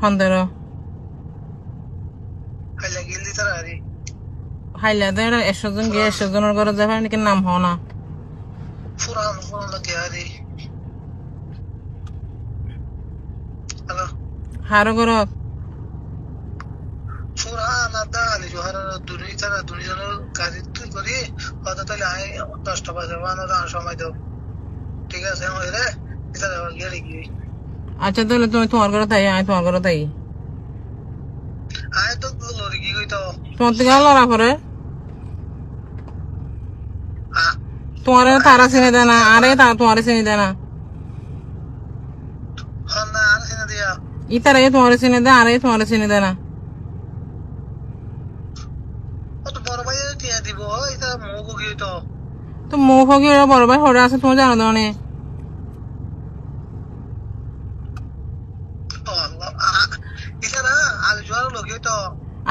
হন্দের গিল দি একশো জন গিয়ে একশো জনের ঘরে যাবে নাকি নাম হও না। হারো দাও ঠিক আছে আচ্ছা তাহলে তুমি তোমার ঘরে তাই আমি তোমার ঘরে তাই। আয় তোমার থেকে লড়া করে তোমার তারা চিনি দেয় না আরে তা তোমার চিনি দেয় না। হন না আর সিনা দিয়া। ই তারা তোমার চিনি দেয় আরে তোমার চিনি দেয় না। তো মুখ বড় ভাই হরে আছে তোমার জানো নে ও আল্লাহ এটা না আলি জোয়ার লগে তো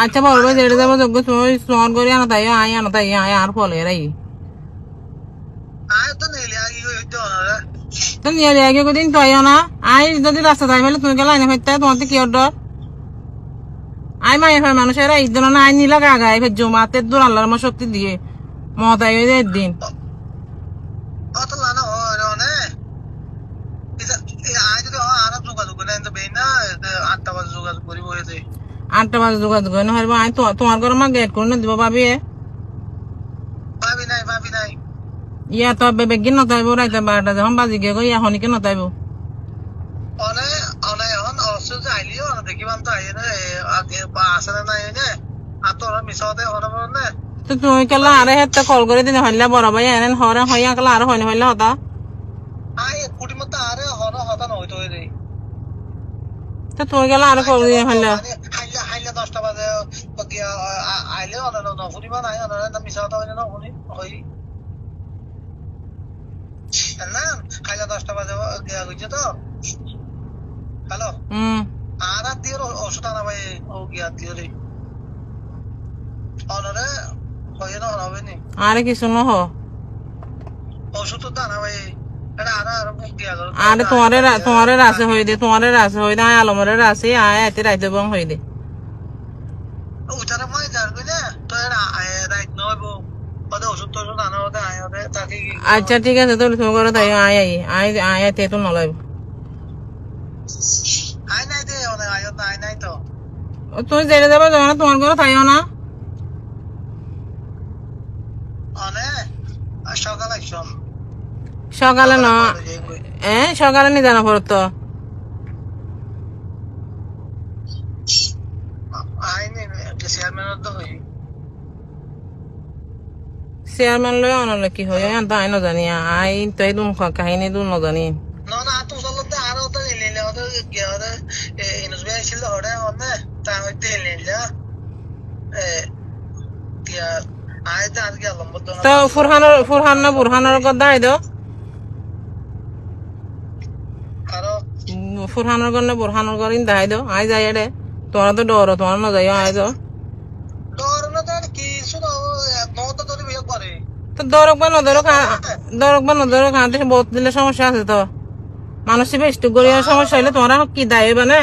আচ্ছা বড় ভাই যেটা যাব যোগ্য তোমার করে আনো তাই আই আনো তাই আয় আর ফলে রাই আয় তো নিয়ে আগে কোদিন তো আইও না। আই যদি রাস্তা যাই ফেলে তুমি গেলে আইনে ফেলতে তোমার কি অর্ডার? আই মায়ের ফের মানুষেরা ঈদ দিন না আই নিলা গাগাই ফের জমাতে দূর আল্লাহর মা শক্তি দিয়ে। মতাই দিন অত লানা হয় রে এটা আয় যদি আর যোগাযোগ করে তো বেই না আটটা বাজে যোগাযোগ করিব হয়েছে আটটা বাজে যোগাযোগ করে নহলে আই তো তোমার ঘরে মা গেট করে না দিব ভাবি ভাবি নাই ভাবি নাই। ইয়া তো বেগিন নতাইব রাইতে বারোটা যখন বাজি গিয়ে গই ইয়া হনিকে নতাইব অনে অনে এখন অসুখ আইলিও অনে দেখিবাম তো আইয়ে নে আসে না নাই নে আর তোর মিশাতে হরে বলে নে? তো তুমি কেলা আরে হেতে কল করে দিনে হইলে বড় ভাই? এনে হরে হইয়া কেলা আর হইনে হইলে হতা? আয় কুটি মতো আরে হরে হতা নইতো রে তো তুমি গেলা আর কল দিয়ে হইলে হাইলে দশটা বাজে আইলে অনে নফুরিবা নাই অনে না মিশাতে হইলে নফুরি হই। না দশটা বাজে গিয়া গইছে তো। হ্যালো? হুম আর আর দিয়ে ওষুধ আনা ভাই ও গিয়া দিয়ে রে। অনরে হয়ে না হবে নি আরে কিছু নহ। ওষুধ তো আনা ভাই আর তোমারে তোমারে রাসে হই দে তোমারে রাসে হই দে আয় আলমরে রাসে আয় এতে রাইতে বং হই দে। উঠারে যার কইলে তো আচ্ছা ঠিক আছে তাহলে তুমি করে তাই আয় আই আয় আয় এতে তো নলাইব আয় নাই দে আয় নাই তো। তুমি জেনে যাবে যখন তোমার ঘরে তাইও না সকাল সকালে ন এ সকালে নি জানা পড়ত আয় নি চেয়ারম্যানের তো হই চেয়ারম্যান লই অনলে কি হয় তাই নজানি আই তাই দুন কাহিনী দুন নজানি তো ফুরহানের ফুরহান কথা আই দো ফুরহানের ঘর না বুরহানের ঘর ইন দাই দো আই যাই এডে তোমার তো ডর তোমার ন যাই আই দো তো দরক বা নদরক দরক বা নদরক হাতে বহুত সমস্যা আছে তো। মানুষ বেস্টু গড়িয়ার সমস্যা হইলে তোমার কি দায় হইবা না?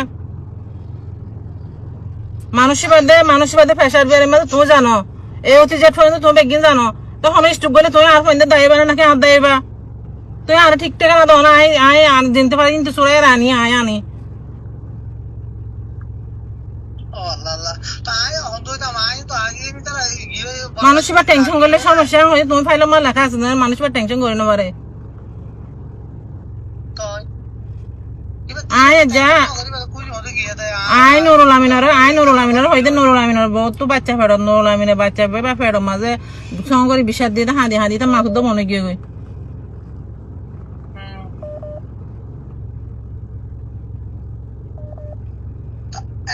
বাদে মানুষই বাদে ফেসার বেড়ে মানে তুমি জানো বেগিন জানো, তখন স্টুক গলে তুমি আর পর্যন্ত দাইবা না নাকি হাত দাইবা তুই আর ঠিক ঠাক না আই আই আন দিনতে পারি, কিন্তু আই আনি আল্লাহ আল্লাহ। মানুষ বা টেনশন করলে সমস্যা হয়, তুমি ফাইলে আমার লেখা আছে না মানুষ টেনশন করে না পারে আয় যা। আই নুরুল আমিনের আই নুরুল আমিনের হইতে নুরুল আমিনের বহুত বাচ্চা ফেরত, নুরুল আমিনের বাচ্চা বা ফেরত মাঝে, সঙ্গ করে বিষাদ দিয়ে হাঁদি হাঁদি, তা মাকুদ মনে গিয়ে গই এনা মাগে এনে তো হতে আই হতে আই গিয়া করে দিও গুনার দিমি তারা রে এলা হয়ে তো তো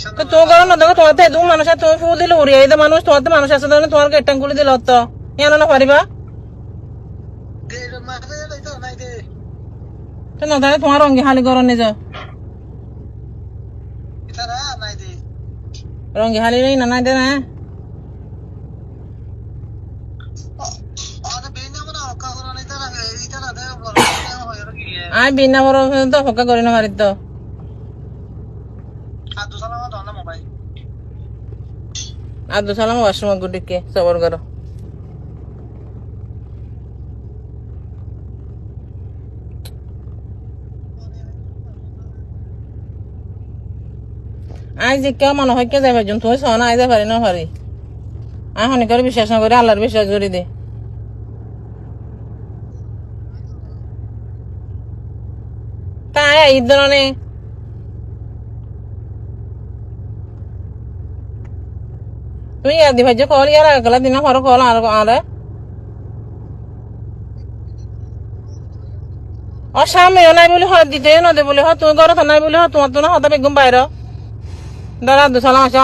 তো হচ্ছে আয় আয় করুন নাই দিও অনেক বিশ্বাস তো তোর ঘর না দেখো তোমার তো এদুম মানুষ তুমি ফুল দিলে উড়িয়ে এই মানুষ তোমার তো মানুষ আছে তাহলে তোমার গেটটাং খুলে দিল তো কেন না পারিবা দে মাথা যাইতো নাই দে তো না তাহলে তোমার রঙ্গি হালি গরম নিজ ইতারা নাই দে রঙ্গি হালি না নাই দে না অনে বেনা মনে হকা করা নাই তারা ইতারা দে বড় হয় আর কি আই বিনা বড় তো ফকা করি না পারি তো আর দুসালা মা দনা মোবাইল আব্দুল সালাম ওয়াশরুম গুডিকে সবর করো। আই যে কেউ মনে হয় কে যাবে জন তুই সহনা আই যাবে পারি না পারি। হনি করে বিশ্বাস না করে, আল্লাহর বিশ্বাস করে দে। তাই ঈদ ধরনে তুই আদি ভাজ্য কল ইয়ার আগে দিন হর কল আর আরে ও স্বামীও নাই বলে হয় দিতে নদে বলে হয় তুমি ঘর নাই বলে হয় তোমার তো না হতা বেগুম বাইর দাদা দুসালাম আছে